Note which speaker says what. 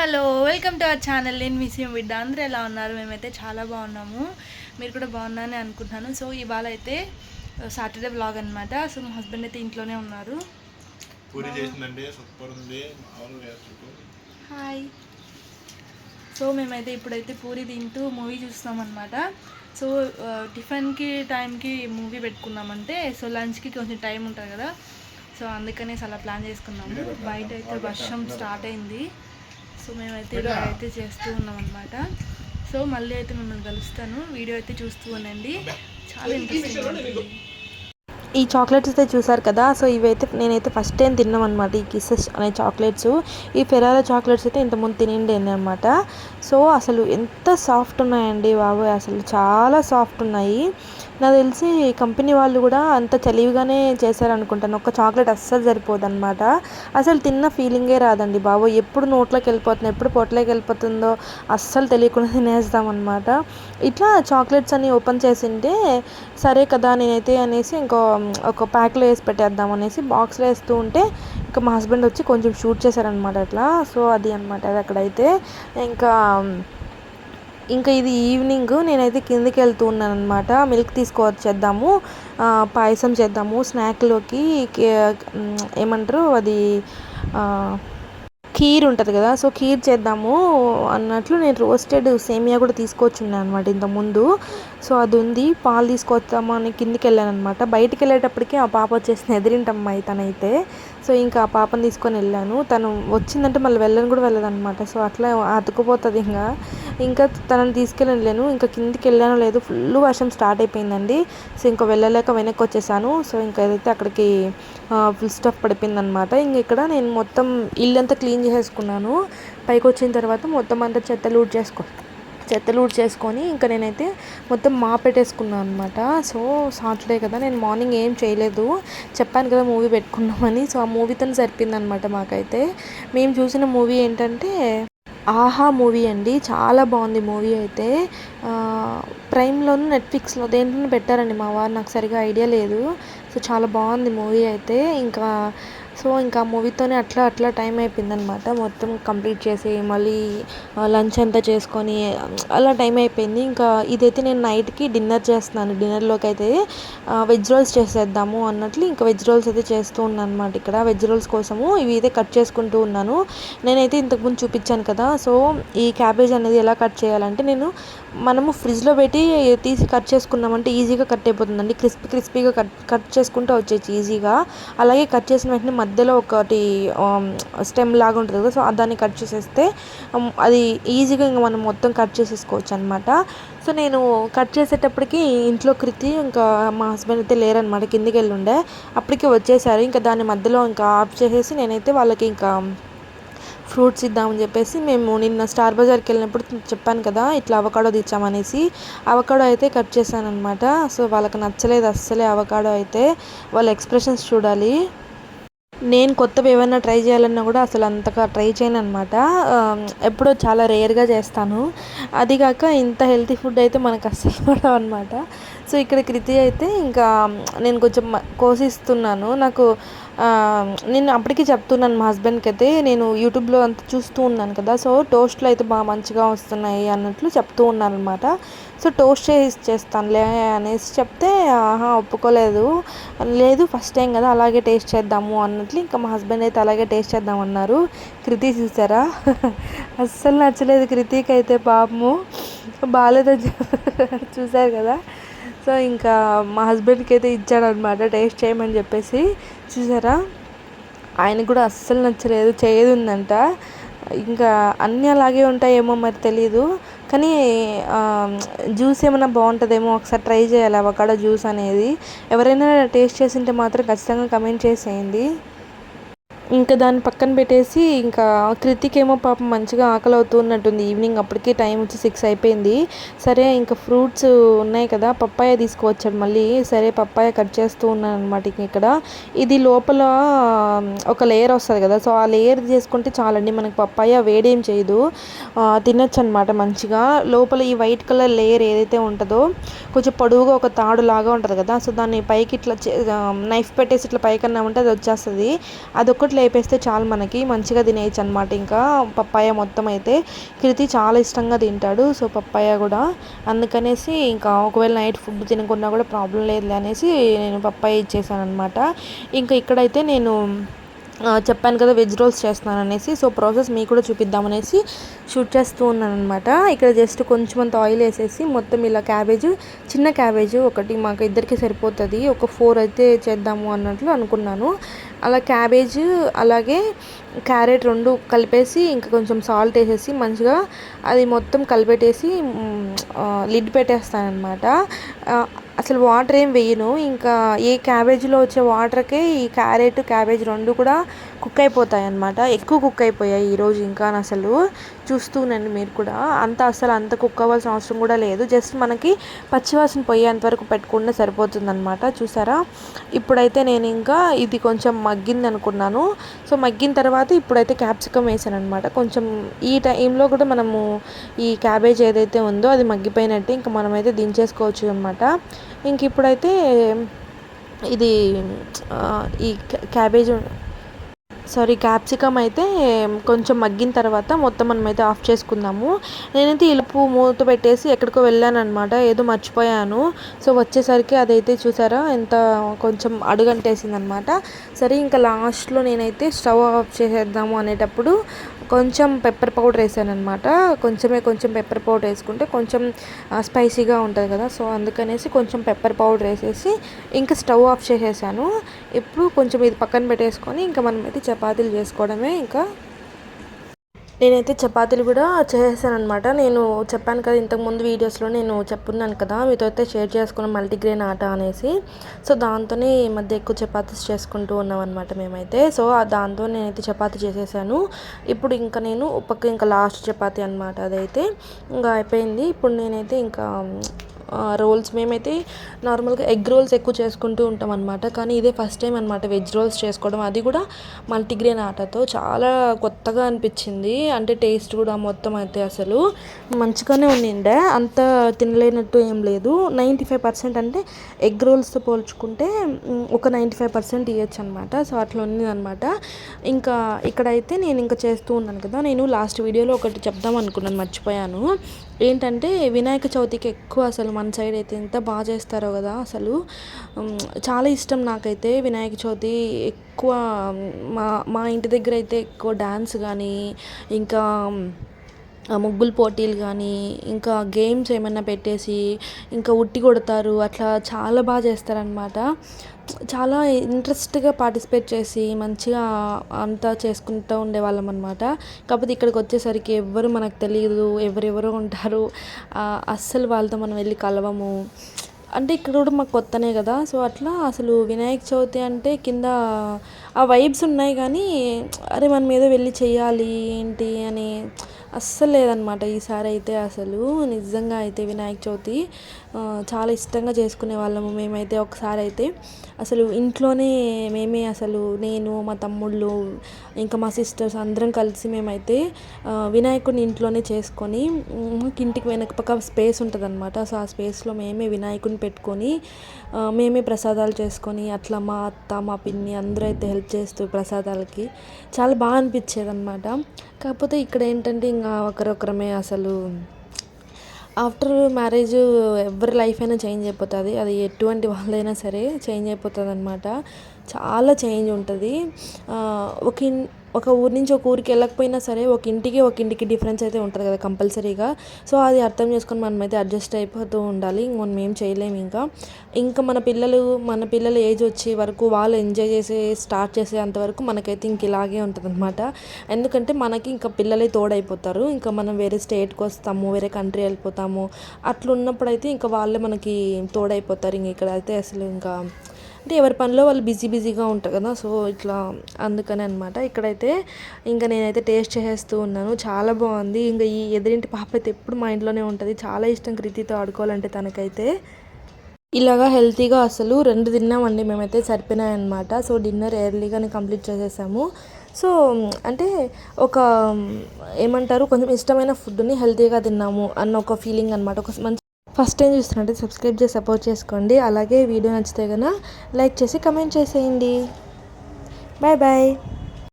Speaker 1: Hello welcome to our channel. నేను మిస్యం బిడ్డ. అందరూ ఎలా ఉన్నారు? మేమైతే చాలా బాగున్నాము. మీరు కూడా బాగున్నారని అనుకుంటున్నాను. సో ఇవాళ అయితే సాటర్డే బ్లాగ్ అనమాట సో మా హస్బెండ్ అయితే ఇంట్లోనే ఉన్నారు. హాయ్. సో మేమైతే ఇప్పుడైతే పూరి తింటూ మూవీ చూస్తాం అనమాట సో టిఫిన్కి టైంకి మూవీ పెట్టుకున్నామంటే సో లంచ్కి కొంచెం టైం ఉంటుంది కదా. సో అందుకనేసి అలా ప్లాన్ చేసుకున్నాము. బయట అయితే వర్షం స్టార్ట్ అయింది. సో మేమైతే ఇలా అయితే చేస్తూ ఉన్నాం అనమాట సో మళ్ళీ అయితే మిమ్మల్ని కలుస్తాను. వీడియో అయితే చూస్తూ ఉండండి. చాలా ఇంట్రెస్టింగ్ ఉంటుంది.
Speaker 2: ఈ చాక్లెట్స్ అయితే చూసారు కదా? సో ఇవైతే నేనైతే ఫస్ట్ టైం తిన్నాం అనమాట ఈ కిసెస్ అనే చాక్లెట్స్ ఈ ఫెరారా చాక్లెట్స్ అయితే ఇంతకుముందు తినిండి అనమాట సో అసలు ఎంత సాఫ్ట్ ఉన్నాయండి బాబు అసలు చాలా సాఫ్ట్ ఉన్నాయి. నాకు తెలిసి కంపెనీ వాళ్ళు కూడా అంత తెలివిగానే చేశారనుకుంటాను. ఒక చాక్లెట్ అస్సలు సరిపోదు అనమాట అసలు తిన్న ఫీలింగే రాదండి బాబు. ఎప్పుడు నోట్లోకి వెళ్ళిపోతుంది ఎప్పుడు పొట్టలోకి వెళ్ళిపోతుందో అస్సలు తెలియకుండా తినేస్తామన్నమాట. ఇట్లా చాక్లెట్స్ అన్ని ఓపెన్ చేసింటే సరే కదా నేనైతే అనేసి ఇంకో ఒక ప్యాక్లో వేసి పెట్టేద్దాం అనేసి బాక్స్లో వేస్తూ ఉంటే ఇంకా మా హస్బెండ్ వచ్చి కొంచెం షూట్ చేశారనమాట అట్లా. సో అది అనమాట అది అక్కడైతే. ఇంకా ఇంకా ఇది ఈవినింగ్ నేనైతే కిందకి వెళ్తూ ఉన్నాను అనమాట మిల్క్ తీసుకొచ్చేద్దాము ఆ, పాయసం చేద్దాము. స్నాక్లోకి ఏమంటారు? అది ఖీర్ కీర్ ఉంటుంది కదా సో కీర్ చేద్దాము అన్నట్లు నేను రోస్టెడ్ సేమియా కూడా తీసుకొచ్చున్నాను అనమాట ఇంతకుముందు. సో అది ఉంది పాలు తీసుకొస్తామని అని కిందికి వెళ్ళాను అనమాట బయటికి వెళ్ళేటప్పటికి ఆ పాప వచ్చేసిన ఎదిరింటమ్మాయి తనైతే. సో ఇంకా ఆ పాపని తీసుకొని వెళ్ళాను. తను వచ్చిందంటే మళ్ళీ వెళ్ళను కూడా వెళ్ళదనమాట సో అట్లా అతుకుపోతుంది ఇంకా ఇంకా తనని తీసుకెళ్ళి వెళ్ళాను. ఇంకా కిందికి వెళ్ళాను లేదు ఫుల్ వర్షం స్టార్ట్ అయిపోయిందండి. సో ఇంకా వెళ్ళలేక వెనక్కి వచ్చేసాను. సో ఇంకా ఏదైతే అక్కడికి ఫుల్ స్టఫ్ పడిపోయిందనమాట ఇంక ఇక్కడ నేను మొత్తం ఇల్లంతా క్లీన్ చేసేసుకున్నాను. పైకి వచ్చిన తర్వాత మొత్తం అంతా చెత్త లూట్ చేసుకున్నాను చెత్తలు చేసుకొని ఇంకా నేనైతే మొత్తం మా పెట్టేసుకున్నాను అనమాట సో సాటర్డే కదా నేను మార్నింగ్ ఏం చేయలేదు. చెప్పాను కదా మూవీ పెట్టుకున్నామని సో ఆ మూవీతో సరిపోయిందనమాట మాకైతే. మేము చూసిన మూవీ ఏంటంటే ఆహా మూవీ అండి. చాలా బాగుంది మూవీ అయితే. ప్రైమ్లోను నెట్ఫ్లిక్స్లో దేంట్లోనూ పెట్టారండి మా వారు. నాకు సరిగా ఐడియా లేదు. సో చాలా బాగుంది మూవీ అయితే. ఇంకా సో ఇంకా మూవీతోనే అట్లా అట్లా టైం అయిపోయిందనమాట మొత్తం కంప్లీట్ చేసి మళ్ళీ లంచ్ అంతా చేసుకొని అలా టైం అయిపోయింది. ఇంకా ఇదైతే నేను నైట్కి డిన్నర్ చేస్తున్నాను. డిన్నర్లోకి అయితే వెజ్ రోల్స్ చేసేద్దాము అన్నట్లు ఇంకా వెజ్ రోల్స్ అయితే చేస్తూ ఉన్నాను అనమాట ఇక్కడ. వెజ్ రోల్స్ కోసము ఇవి అయితే కట్ చేసుకుంటూ ఉన్నాను. నేనైతే ఇంతకుముందు చూపించాను కదా. సో ఈ క్యాబేజ్ అనేది ఎలా కట్ చేయాలంటే నేను మనము ఫ్రిడ్జ్లో పెట్టి తీసి కట్ చేసుకున్నామంటే ఈజీగా కట్ అయిపోతుందండి. క్రిస్పీ క్రిస్పీగా కట్ కట్ చేసుకుంటే వచ్చేసి ఈజీగా అలాగే కట్ చేసిన వెంటనే మధ్యలో ఒకటి స్టెమ్ లాగా ఉంటుంది కదా సో దాన్ని కట్ చేసేస్తే అది ఈజీగా ఇంకా మనం మొత్తం కట్ చేసేసుకోవచ్చు అనమాట సో నేను కట్ చేసేటప్పటికి ఇంట్లో కృతి ఇంకా మా హస్బెండ్ అయితే లేరనమాట కిందికి వెళ్ళి ఉండే అప్పటికి వచ్చేసారు. ఇంకా దాని మధ్యలో ఇంకా ఆఫ్ చేసేసి నేనైతే వాళ్ళకి ఇంకా ఫ్రూట్స్ ఇద్దామని చెప్పేసి మేము నిన్న స్టార్ బజార్కి వెళ్ళినప్పుడు చెప్పాను కదా ఇట్లా అవకాడో తెచ్చామనేసి అవకాడో అయితే కట్ చేశాను అనమాట సో వాళ్ళకి నచ్చలేదు అస్సలే అవకాడో అయితే. వాళ్ళ ఎక్స్ప్రెషన్స్ చూడాలి. నేను కొత్తవి ఏమైనా ట్రై చేయాలన్నా కూడా అసలు అంతగా ట్రై చేయను అనమాట ఎప్పుడో చాలా రేర్గా చేస్తాను. అది కాక ఇంత హెల్తీ ఫుడ్ అయితే మనకు అస్సలు పడవు అనమాట సో ఇక్కడ కృతి అయితే ఇంకా నేను కొంచెం కోసిస్తున్నాను. నాకు నేను అప్పటికి చెప్తున్నాను మా హస్బెండ్కి అయితే నేను యూట్యూబ్లో అంత చూస్తూ ఉన్నాను కదా. సో టోస్ట్లు అయితే బాగా మంచిగా వస్తున్నాయి అన్నట్లు చెప్తూ ఉన్నాను అనమాట సో టోస్ట్ చేసి చేస్తానులే అనేసి చెప్తే ఆహా ఒప్పుకోలేదు. లేదు ఫస్ట్ టైం కదా అలాగే టేస్ట్ చేద్దాము అన్నట్లు ఇంకా మా హస్బెండ్ అయితే అలాగే టేస్ట్ చేద్దామన్నారు. కృతి చూసారా? అస్సలు నచ్చలేదు కృతికి అయితే పాపము. బాగాలేదని చూసారు కదా. సో ఇంకా మా హస్బెండ్కి అయితే ఇచ్చాడనమాట టేస్ట్ చేయమని చెప్పేసి. చూసారా? ఆయన కూడా అస్సలు నచ్చలేదు. చేయదు ఉందంట ఇంకా అన్నీ అలాగే ఉంటాయేమో మరి తెలీదు. కానీ జ్యూస్ ఏమైనా బాగుంటుందేమో ఒకసారి ట్రై చేయాలి. అవకాడో జ్యూస్ అనేది. ఎవరైనా టేస్ట్ చేసింటే మాత్రం ఖచ్చితంగా కమెంట్ చేసేయండి. ఇంకా దాన్ని పక్కన పెట్టేసి ఇంకా కృతిక్ ఏమో పాపం మంచిగా ఆకలి అవుతున్నట్టుంది ఈవినింగ్ అప్పటికే టైం వచ్చి సిక్స్ అయిపోయింది. సరే ఇంకా ఫ్రూట్స్ ఉన్నాయి కదా పప్పాయ తీసుకువచ్చాడు మళ్ళీ. సరే పప్పాయ కట్ చేస్తూ ఉన్నాను అనమాట ఇక్కడ. ఇది లోపల ఒక లేయర్ వస్తుంది కదా. సో ఆ లేయర్ చేసుకుంటే చాలండి మనకి పప్పాయ వేడేం చేయదు. తినొచ్చు అనమాట మంచిగా. లోపల ఈ వైట్ కలర్ లేయర్ ఏదైతే ఉంటుందో కొంచెం పొడవుగా ఒక తాడు లాగా ఉంటుంది కదా. సో దాన్ని పైకి ఇట్లా నైఫ్ పెట్టేసి ఇట్లా పైకి అన్నామంటే అది వచ్చేస్తుంది. అదొకటి లేపేస్తే చాలు మనకి మంచిగా తినేయచ్చు అనమాట ఇంకా పప్పాయ మొత్తం అయితే కృతి చాలా ఇష్టంగా తింటాడు సో పప్పాయ కూడా. అందుకనేసి ఇంకా ఒకవేళ నైట్ ఫుడ్ తినకున్నా కూడా ప్రాబ్లం లేదు అనేసి నేను పప్పాయ ఇచ్చేసాను అనమాట ఇంకా ఇక్కడైతే నేను చెప్పాను కదా వెజ్ రోల్స్ చేస్తున్నాను అనేసి సో ప్రాసెస్ మీకు కూడా చూపిద్దామనేసి షూట్ చేస్తూ ఉన్నాను అనమాట ఇక్కడ జస్ట్ కొంచెం అంత ఆయిల్ వేసేసి మొత్తం ఇలా క్యాబేజ్ చిన్న క్యాబేజ్ ఒకటి మాకు ఇద్దరికి సరిపోతుంది ఒక ఫోర్ అయితే చేద్దాము అన్నట్లు అనుకున్నాను. అలా క్యాబేజ్ అలాగే క్యారెట్ రెండు కలిపేసి ఇంకా కొంచెం సాల్ట్ వేసేసి మంచిగా అది మొత్తం కలిపెట్టేసి లిడ్ పెట్టేస్తానమాట అసలు వాటర్ ఏం వేయను. ఇంకా ఏ క్యాబేజీలో వచ్చే వాటర్కే ఈ క్యారెట్ క్యాబేజ్ రెండు కూడా కుక్ అయిపోతాయి అనమాట ఎక్కువ కుక్ అయిపోయాయి ఈరోజు ఇంకా అసలు. చూస్తూనండి మీరు కూడా. అంత అసలు అంత కుక్ అవ్వాల్సిన అవసరం కూడా లేదు. జస్ట్ మనకి పచ్చివాసన పోయేంత వరకు పెట్టుకుంటే సరిపోతుంది అనమాట చూసారా? ఇప్పుడైతే నేను ఇంకా ఇది కొంచెం మగ్గింది అనుకున్నాను సో మగ్గిన తర్వాత ఇప్పుడైతే క్యాప్సికమ్ వేసాను అనమాట కొంచెం ఈ టైంలో కూడా మనము ఈ క్యాబేజ్ ఏదైతే ఉందో అది మగ్గిపోయినట్టే ఇంకా మనమైతే దించేసుకోవచ్చు అనమాట ఇంక ఇప్పుడైతే ఇది ఈ క్యా- క్యాబేజ్ సారీ క్యాప్సికమ్ అయితే కొంచెం మగ్గిన తర్వాత మొత్తం మనమైతే ఆఫ్ చేసుకుందాము. నేనైతే ఇలుపు మూత పెట్టేసి ఎక్కడికో వెళ్ళానమాట ఏదో మర్చిపోయాను. సో వచ్చేసరికి అదైతే చూసారా ఎంత కొంచెం అడుగంటేసింది అనమాట సరే ఇంకా లాస్ట్లో నేనైతే స్టవ్ ఆఫ్ చేసేద్దాము అనేటప్పుడు కొంచెం పెప్పర్ పౌడర్ వేసాను అనమాట కొంచెమే కొంచెం పెప్పర్ పౌడర్ వేసుకుంటే కొంచెం స్పైసీగా ఉంటుంది కదా. సో అందుకనేసి కొంచెం పెప్పర్ పౌడర్ వేసేసి ఇంకా స్టవ్ ఆఫ్ చేసేసాను. ఇప్పుడు కొంచెం ఇది పక్కన పెట్టేసుకొని ఇంకా మనమైతే చపాతీలు చేసుకోవడమే ఇంకా నేనైతే చపాతీలు కూడా చేసేసాను అనమాట నేను చెప్పాను కదా ఇంతకుముందు వీడియోస్లో నేను చెప్పున్నాను కదా మీతో అయితే షేర్ చేసుకున్న మల్టీగ్రెయిన్ ఆట అనేసి. సో దాంతోనే ఈ మధ్య ఎక్కువ చపాతీస్ చేసుకుంటూ ఉన్నాం అనమాట మేమైతే. సో దాంతో నేనైతే చపాతీ చేసేసాను. ఇప్పుడు ఇంకా నేను పక్క ఇంకా లాస్ట్ చపాతీ అనమాట అదైతే. ఇంకా అయిపోయింది. ఇప్పుడు నేనైతే ఇంకా రోల్స్ మేమైతే నార్మల్గా ఎగ్ రోల్స్ ఎక్కువ చేసుకుంటూ ఉంటాం అనమాట కానీ ఇదే ఫస్ట్ టైం అనమాట వెజ్ రోల్స్ చేసుకోవడం. అది కూడా మల్టీగ్రెయిన్ ఆటతో చాలా కొత్త కొత్తగా అనిపించింది. అంటే టేస్ట్ కూడా మొత్తం అయితే అసలు మంచిగానే ఉండిండే. అంత తినలేనట్టు ఏం లేదు. నైంటీ ఫైవ్ పర్సెంట్ అంటే ఎగ్ రోల్స్తో పోల్చుకుంటే ఒక నైంటీ ఫైవ్ పర్సెంట్ ఇవ్వచ్చు అనమాట సో అట్లా ఉంది అనమాట ఇంకా ఇక్కడైతే నేను ఇంకా చేస్తూ ఉన్నాను కదా. నేను లాస్ట్ వీడియోలో ఒకటి చెప్దాం అనుకున్నాను మర్చిపోయాను. ఏంటంటే వినాయక చవితికి ఎక్కువ అసలు మన సైడ్ అయితే ఎంత బాగా చేస్తారో కదా అసలు. చాలా ఇష్టం నాకైతే వినాయక చవితి ఎక్కువ మా మా ఇంటి దగ్గర అయితే ఎక్కువ డ్యాన్స్ కానీ ఇంకా ముగ్గులు పోటీలు కానీ ఇంకా గేమ్స్ ఏమైనా పెట్టేసి ఇంకా ఉట్టి కొడతారు అట్లా చాలా బాగా చేస్తారనమాట చాలా ఇంట్రెస్ట్గా పార్టిసిపేట్ చేసి మంచిగా అంతా చేసుకుంటూ ఉండేవాళ్ళం అనమాట కాకపోతే ఇక్కడికి వచ్చేసరికి ఎవ్వరు మనకు తెలియదు ఎవరెవరో ఉంటారు. అస్సలు వాళ్ళతో మనం వెళ్ళి కలవము. అంటే ఇక్కడ కూడా మాకు కొత్తనే కదా సో అట్లా అసలు వినాయక చవితి అంటే కింద ఆ వైబ్స్ ఉన్నాయి కానీ అరే మనం ఏదో వెళ్ళి చేయాలి ఏంటి అని అస్సలు లేదనమాట ఈసారి అయితే అసలు. నిజంగా అయితే వినాయక చవితి చాలా ఇష్టంగా చేసుకునే వాళ్ళము మేమైతే ఒకసారి అయితే అసలు ఇంట్లోనే మేమే అసలు నేను మా తమ్ముళ్ళు ఇంకా మా సిస్టర్స్ అందరం కలిసి మేమైతే వినాయకుడిని ఇంట్లోనే చేసుకొని ఇంటికి వెనక పక్క స్పేస్ ఉంటుంది అనమాట సో ఆ స్పేస్లో మేమే వినాయకుడిని పెట్టుకొని మేమే ప్రసాదాలు చేసుకొని అట్లా మా అత్త మా పిన్ని అందరూ అయితే హెల్ప్ చేస్తూ ప్రసాదాలకి. చాలా బాగా అనిపించేది అనమాట కాకపోతే ఇక్కడ ఏంటంటే ఇంకా ఒకరొకరమే అసలు ఆఫ్టర్ మ్యారేజ్ ఎవరి లైఫ్ అయినా చేంజ్ అయిపోతుంది. అది ఎటువంటి వాళ్ళైనా సరే చేంజ్ అయిపోతుంది అనమాట చాలా చేంజ్ ఉంటుంది. ఒక ఇన్ ఒక ఊరి నుంచి ఒక ఊరికి వెళ్ళకపోయినా సరే ఒక ఇంటికి ఒక ఇంటికి డిఫరెన్స్ అయితే ఉంటుంది కదా కంపల్సరీగా. సో అది అర్థం చేసుకొని మనమైతే అడ్జస్ట్ అయిపోతూ ఉండాలి. ఇంక మనం ఏం చేయలేము ఇంకా. ఇంకా మన పిల్లలు మన పిల్లల ఏజ్ వచ్చే వరకు వాళ్ళు ఎంజాయ్ చేసే స్టార్ట్ చేసే అంతవరకు మనకైతే ఇంక ఇలాగే ఉంటుంది అనమాట ఎందుకంటే మనకి ఇంకా పిల్లలే తోడైపోతారు. ఇంకా మనం వేరే స్టేట్కి వస్తాము వేరే కంట్రీ వెళ్ళిపోతాము. అట్లా ఉన్నప్పుడు అయితే ఇంకా వాళ్ళే మనకి తోడైపోతారు. ఇంక ఇక్కడ అయితే అసలు ఇంకా అంటే ఎవరి పనిలో వాళ్ళు బిజీ బిజీగా ఉంటారు కదా సో ఇట్లా అందుకని అనమాట ఇక్కడైతే ఇంకా నేనైతే టేస్ట్ చేసేస్తూ ఉన్నాను. చాలా బాగుంది. ఇంకా ఈ ఎదురింటి పాప అయితే ఎప్పుడు మా ఇంట్లోనే ఉంటుంది. చాలా ఇష్టం కృతితో ఆడుకోవాలంటే తనకైతే. ఇలాగా హెల్తీగా అసలు రెండు తిన్నామండి మేమైతే సరిపోయినాయి అనమాట సో డిన్నర్ ఎర్లీగానే కంప్లీట్ చేసేసాము. సో అంటే ఒక ఏమంటారు కొంచెం ఇష్టమైన ఫుడ్ని హెల్తీగా తిన్నాము అన్న ఒక ఫీలింగ్ అనమాట ఒక మంచి ఫస్ట్ టైం చూస్తున్నట్టే సబ్స్క్రైబ్ చేసి సపోర్ట్ చేసుకోండి. అలాగే వీడియో నచ్చితే కనుక లైక్ చేసి కమెంట్ చేసేయండి. Bye bye.